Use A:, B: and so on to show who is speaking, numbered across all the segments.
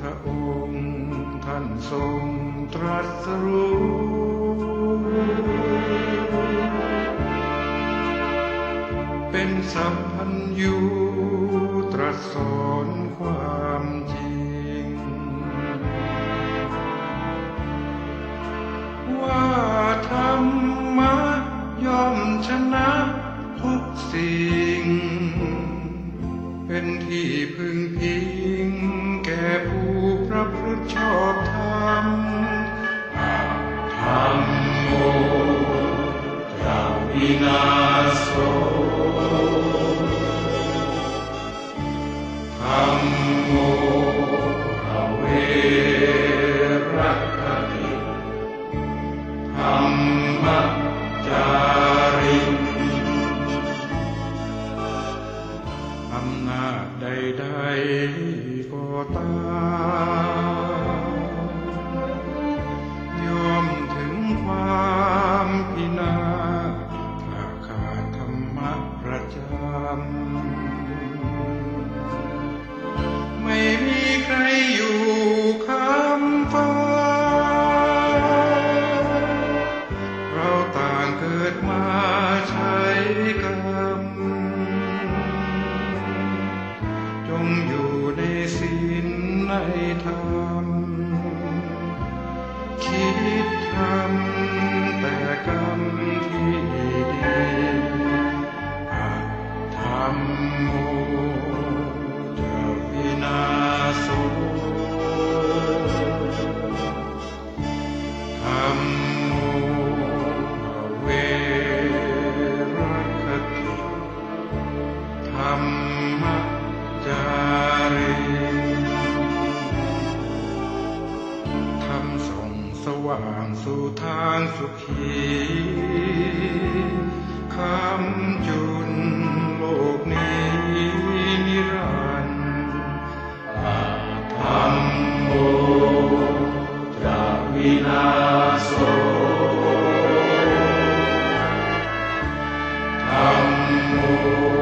A: ทองค์ท่านทรงตรัสรู้เป็นสัมพันธ์อยู่ตรัสสอนความจริง ว่าธรรมะย่อมชนะทุกสิ่ง เป็นที่พึ่งพิง
B: in our souls. ทาง
A: 왕수 탄수히 감준 목내미란 아탐보 드라위나소 담모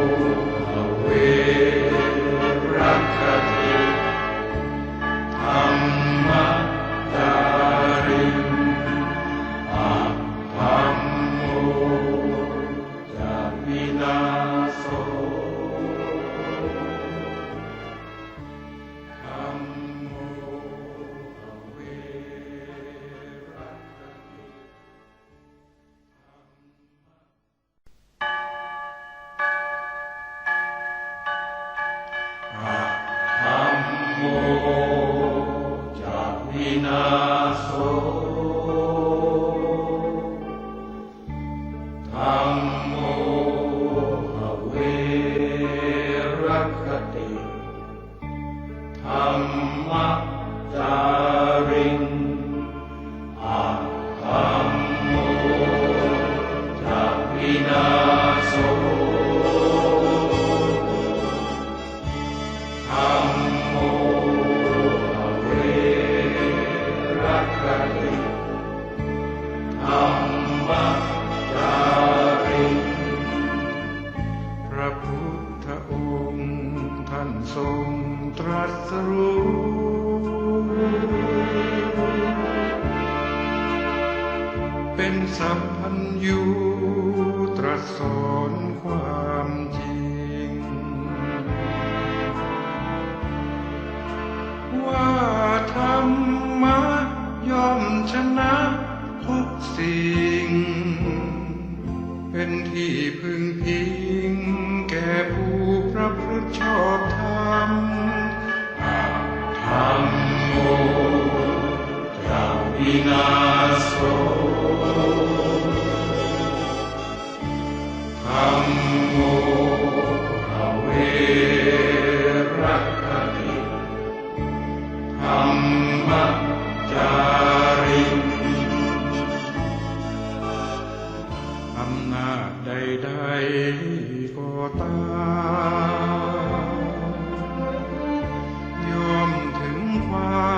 A: จากวินาศธรรมโมเวรคติธรรมจา ทร
B: งตรัสรู้เป็
A: นสัมพันยูตรัสสอนความจริง ว่าธรรมะย่อมชนะทุกสิ่ง็นที่พึ่งพีำนาจใดๆก็ตาม
B: ยอมถึงควา
A: ม